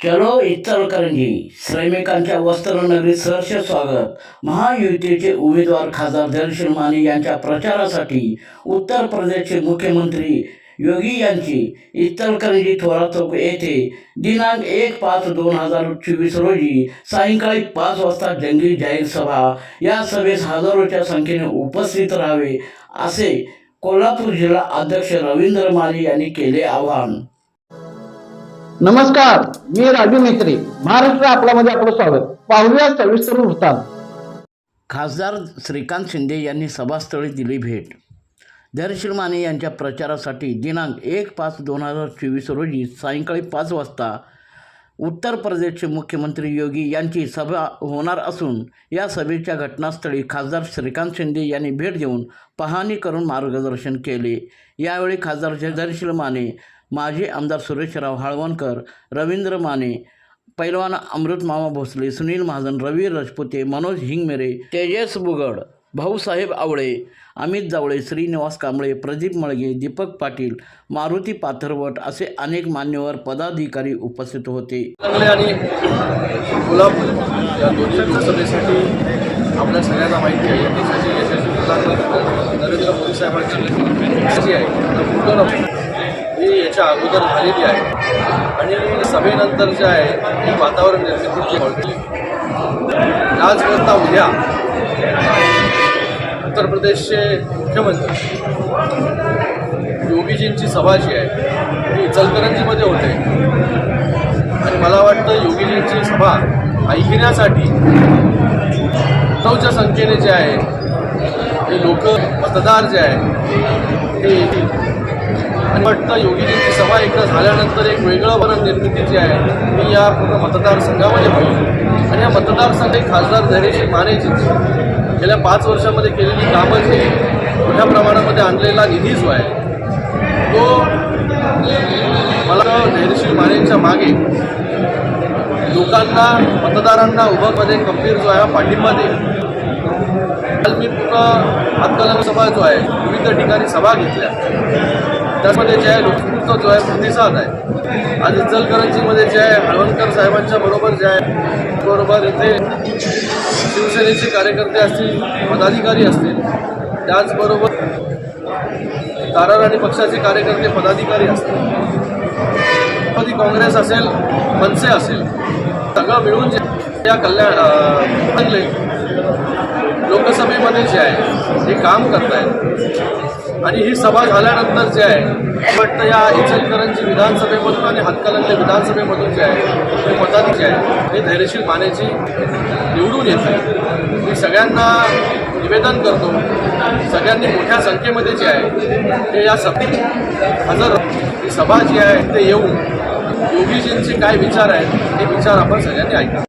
चलो इचलकरंजी श्रमिकांच्या वस्त्रनगरीत सहर्ष स्वागत. महायुतीचे उमेदवार खासदार धनशील माने यांच्या प्रचारासाठी उत्तर प्रदेशचे मुख्यमंत्री योगी यांची इचलकरंजी थोरा चौक येथे दिनांक एक पाच दोन हजार चोवीस रोजी सायंकाळी पाच वाजता जंगी जाहीर सभा. या सभेस हजारोच्या संख्येने उपस्थित राहावे असे कोल्हापूर जिल्हा अध्यक्ष रवींद्र माने यांनी केले आवाहन. नमस्कार मी राजू मेत्री महाराष्ट्र आपल्यामध्ये आपलं स्वागत. पाहूया सविस्तर वृत्तांत. खासदार श्रीकांत शिंदे यांनी सभास्थळी दिली भेट. धैर्यशील माने यांच्या प्रचारासाठी दिनांक एक पाच दोन हजार चोवीस रोजी सायंकाळी पाच वाजता उत्तर प्रदेशचे मुख्यमंत्री योगी यांची सभा होणार असून या सभेच्या घटनास्थळी खासदार श्रीकांत शिंदे यांनी भेट देऊन पाहणी करून मार्गदर्शन केले. यावेळी खासदार जयधरशील माने माजी आमदार सुरेशराव हाळवणकर रवींद्र माने पैलवान अमृत मामा भोसले सुनील महाजन रवी राजपुते मनोज हिंगमेरे तेजस बुगड भाऊसाहेब आवळे अमित जावळे श्रीनिवास कांबळे प्रदीप मळगे दीपक पाटील मारुती पाथरवट असे अनेक मान्यवर पदाधिकारी उपस्थित होते. आणि कोल्हापूर या दोन्ही लोकसभेसाठी आपल्या सगळ्यांना माहिती आहे. यशस्वी नरेंद्र मोदी साहेबांची आहे. सभेच्या अगोदर झालेली आहे. आणि सभेनंतर जे आहे ही वातावरण निर्मितीची होती आज करता उद्या उत्तर प्रदेशचे मुख्यमंत्री योगीजींची सभा जी आहे ती इचलकरंजीमध्ये होते. आणि मला वाटतं योगीजींची सभा ऐकण्यासाठी नऊच्या संख्येने जे आहे हे लोक मतदार जे आहे ते वाटतं योगीजींची सभा एकदा झाल्यानंतर एक वेगळं वरण निर्मिती जी आहे ती या पूर्ण मतदारसंघामध्ये होईल. आणि या मतदारसंघ खासदार धैर्यशील मानेची गेल्या पाच वर्षामध्ये केलेली कामं जी मोठ्या प्रमाणामध्ये आणलेला निधी जो आहे तो मला धैर्यशील मानेच्या मागे लोकांना मतदारांना उभंमध्ये गंभीर जो आहे पाठिंबा देईल. काल मी पूर्ण हातकलंग सभा जो आहे विविध ठिकाणी सभा घेतल्या. त्यामध्ये जे आहे लोकपूर्त जो आहे प्रतिसाद आहे. आणि इचलकरंजीमध्ये जे आहे हळवणकर साहेबांच्या बरोबर जे आहे बरोबर इथे शिवसेनेचे कार्यकर्ते असतील पदाधिकारी असतील त्याचबरोबर तारा पक्षाचे कार्यकर्ते पदाधिकारी असतील. राष्ट्रवादी काँग्रेस असेल मनसे असेल सगळं मिळून जे या कल्याण अं, लोकसभेमध्ये जे आहे हे काम करत आहे आणि ही सभा झाल्यानंतर जे आहे वाटतं या इचलकरंजी विधानसभेमधून आणि हातकलंगले विधानसभेमधून जे आहे ते मताधिक जे आहे हे धैर्यशील मानेची निवडून येते मी सगळ्यांना निवेदन करतो सगळ्यांनी मोठ्या संख्येमध्ये जे आहे ते या सभेत हजर ही सभा जी आहे ते येऊन योगीजींचे काय विचार आहेत हे विचार आपण सगळ्यांनी ऐका.